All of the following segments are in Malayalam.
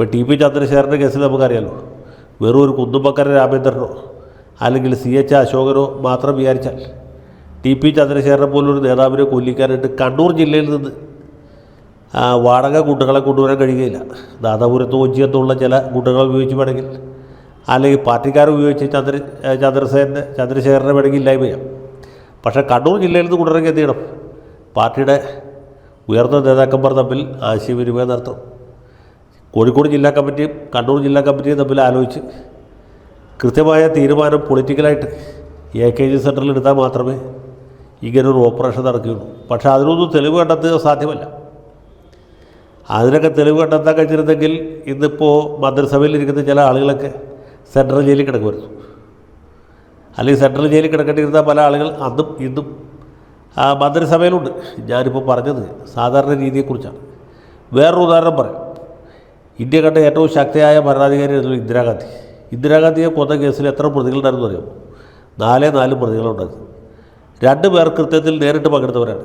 ഇപ്പോൾ ടി പി ചന്ദ്രശേഖരന്റെ കേസിൽ നമുക്കറിയാലോ. വെറും ഒരു കുന്നുമ്പക്കര രാമേന്ദ്രനോ അല്ലെങ്കിൽ സി എച്ച് അശോകനോ മാത്രം വിചാരിച്ചാൽ ടി പി ചന്ദ്രശേഖരനെ പോലൊരു നേതാവിനെ കൊല്ലിക്കാനായിട്ട് കണ്ണൂർ ജില്ലയിൽ നിന്ന് വാടക ഗുണ്ടകളെ കൊണ്ടുവരാൻ കഴിയുകയില്ല. ദാതാപുരത്ത് കൊച്ചിയത്തുള്ള ചില ഗുണ്ടകളെ ഉപയോഗിച്ച് വേണമെങ്കിൽ അല്ലെങ്കിൽ പാർട്ടിക്കാർ ഉപയോഗിച്ച് ചന്ദ്ര ചന്ദ്രസേനെ ചന്ദ്രശേഖരനെ വേണമെങ്കിൽ ഇല്ലായ്മ ചെയ്യാം. പക്ഷേ കണ്ണൂർ ജില്ലയിൽ നിന്ന് കൊണ്ടുവരാൻ എന്ത് ചെയ്യണം? പാർട്ടിയുടെ ഉയർന്ന നേതാക്കന്മാർ തമ്മിൽ ആശയവിനിമയം നടത്തണം കോഴിക്കോട് ജില്ലാ കമ്മിറ്റിയും കണ്ണൂർ ജില്ലാ കമ്മിറ്റിയും തമ്മിൽ ആലോചിച്ച് കൃത്യമായ തീരുമാനം പൊളിറ്റിക്കലായിട്ട് എ കെ ജി സെന്ററിൽ എടുത്താൽ മാത്രമേ ഇങ്ങനൊരു ഓപ്പറേഷൻ നടക്കുകയുള്ളൂ. പക്ഷേ അതിനൊന്നും തെളിവ് കണ്ടെത്തുക സാധ്യമല്ല. അതിനൊക്കെ തെളിവ് കണ്ടെത്താൻ കഴിഞ്ഞിരുന്നെങ്കിൽ ഇന്നിപ്പോൾ മന്ത്രിസഭയിൽ ഇരിക്കുന്ന ചില ആളുകളൊക്കെ സെൻട്രൽ ജയിലിൽ കിടക്കുമായിരുന്നു. അല്ലെങ്കിൽ സെൻട്രൽ ജയിലിൽ കിടക്കേണ്ടിയിരുന്ന പല ആളുകൾ അന്നും ഇന്നും മന്ത്രിസഭയിലുണ്ട്. ഞാനിപ്പോൾ പറഞ്ഞത് സാധാരണ രീതിയെക്കുറിച്ചാണ്. വേറൊരു ഉദാഹരണം പറയാം. ഇന്ത്യ കണ്ട ഏറ്റവും ശക്തിയായ ഭരണാധികാരിയായിരുന്നു ഇന്ദിരാഗാന്ധി. ഇന്ദിരാഗാന്ധിയെ കൊന്ന കേസിൽ എത്ര പ്രതികളുണ്ടായിരുന്നു അറിയാമോ? നാലേ നാല് പ്രതികളുണ്ടായിരുന്നു. രണ്ട് പേർ കൃത്യത്തിൽ നേരിട്ട് പങ്കെടുത്തവരാണ്.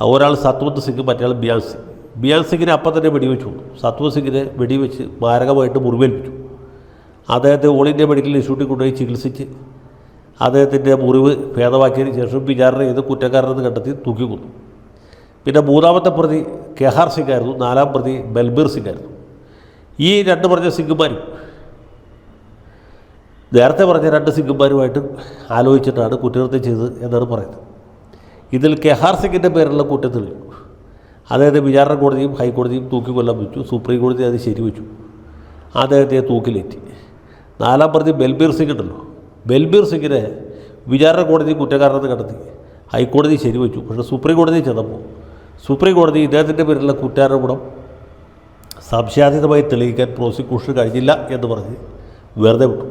ഒരാൾ സത്വന്ത് സിംഗ് മറ്റേ ബിയാൻ സിംഗ്. ബിയാൻ സിംഗിനെ അപ്പം തന്നെ വെടിവെച്ചു. സത്വന്ത് സിംഗിനെ വെടിവെച്ച് മാരകമായിട്ട് മുറിവേൽപ്പിച്ചു. അദ്ദേഹത്തെ ഓൾ ഇന്ത്യ മെഡിക്കൽ ഇൻസ്റ്റിറ്റ്യൂട്ടിൽ കൊണ്ടുപോയി ചികിത്സിച്ച് അദ്ദേഹത്തിന്റെ മുറിവ് ഭേദമാക്കിയതിന് ശേഷം വിചാരണ ചെയ്ത് കുറ്റക്കാരനെന്ന് കണ്ടെത്തി തൂക്കിക്കൊന്നു. പിന്നെ മൂന്നാമത്തെ പ്രതി കെഹാർ സിംഗ് ആയിരുന്നു. നാലാം പ്രതി ബൽബീർ സിംഗ് ആയിരുന്നു. ഈ രണ്ട് പറഞ്ഞ സിംഗുമാരും നേരത്തെ പറഞ്ഞ രണ്ട് സിംഗുമാരുമായിട്ട് ആലോചിച്ചിട്ടാണ് കുറ്റകൃത്യം ചെയ്തത് എന്നാണ് പറയുന്നത്. ഇതിൽ കെഹാർ സിംഗിന്റെ പേരിലുള്ള കുറ്റത്തിൽ അദ്ദേഹത്തെ വിചാരണ കോടതിയും ഹൈക്കോടതിയും തൂക്കി തൂക്കിക്കൊല്ലാൻ വെച്ചു സുപ്രീം കോടതി അത് ശരിവെച്ചു. അദ്ദേഹത്തെ തൂക്കിലേറ്റി. നാലാം പ്രതി ബൽബീർ സിംഗ് ഉണ്ടല്ലോ. ബൽബീർ സിംഗിനെ വിചാരണ കോടതി കുറ്റക്കാരനെന്ന് കണ്ടെത്തി. ഹൈക്കോടതി ശരിവെച്ചു. പക്ഷേ സുപ്രീം കോടതി ചെന്നപ്പോൾ സുപ്രീം കോടതി ഇദ്ദേഹത്തിന്റെ പേരിലുള്ള കുറ്റാരോപണം സംശയാതീതമായി തെളിയിക്കാൻ പ്രോസിക്യൂഷന് കഴിഞ്ഞില്ല എന്ന് പറഞ്ഞ് വെറുതെ വിട്ടു.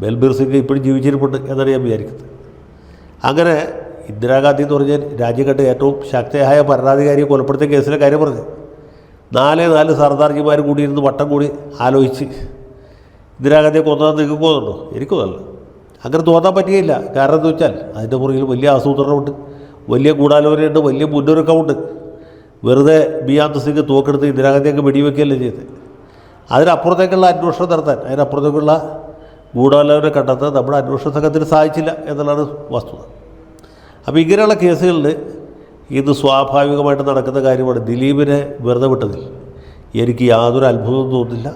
ബൽബീർ സിംഗ് ഇപ്പോഴും ജീവിച്ചിരിപ്പുണ്ട് എന്നാണ് ഞാൻ വിചാരിക്കുന്നത്. അങ്ങനെ ഇന്ദിരാഗാന്ധി എന്ന് പറഞ്ഞാൽ രാജ്യം കണ്ട ഏറ്റവും ശക്തയായ ഭരണാധികാരിയെ കൊലപ്പെടുത്തിയ കേസിലെ കാര്യം പറഞ്ഞു നാല് നാല് സർദാർജിമാർ കൂടിയിരുന്ന് വട്ടം കൂടി ആലോചിച്ച് ഇന്ദിരാഗാന്ധിയെ കൊന്നതെന്ന് നിങ്ങൾക്ക് തോന്നുന്നുണ്ടോ? എനിക്ക് തോന്നില്ല അങ്ങനെ തോന്നാൻ പറ്റുകയില്ല. കാരണം എന്ന് വെച്ചാൽ അതിന്റെ പുറകിൽ വലിയ ആസൂത്രണമുണ്ട് വലിയ ഗൂഢാലോചനയുണ്ട് വലിയ മുന്നൊരുക്കമുണ്ട്. വെറുതെ ബി ബിയാന്ത് സിംഗ് തോക്കെടുത്ത് ഇന്ദിരാഗാന്ധിയൊക്കെ വെടിവെക്കുകയല്ലേ ചെയ്തത് അതിനപ്പുറത്തേക്കുള്ള അന്വേഷണം നടത്താൻ അതിനപ്പുറത്തേക്കുള്ള ഗൂഢാലോചന കണ്ടെത്താൻ നമ്മുടെ അന്വേഷണ സംഘത്തിന് സാധിച്ചില്ല എന്നുള്ളതാണ് വസ്തുത. അപ്പോൾ ഇങ്ങനെയുള്ള കേസുകളിൽ ഇത് സ്വാഭാവികമായിട്ട് നടക്കുന്ന കാര്യമാണ് ദിലീപിനെ വെറുതെ വിട്ടതിൽ. എനിക്ക് യാതൊരു അത്ഭുതവും തോന്നുന്നില്ല.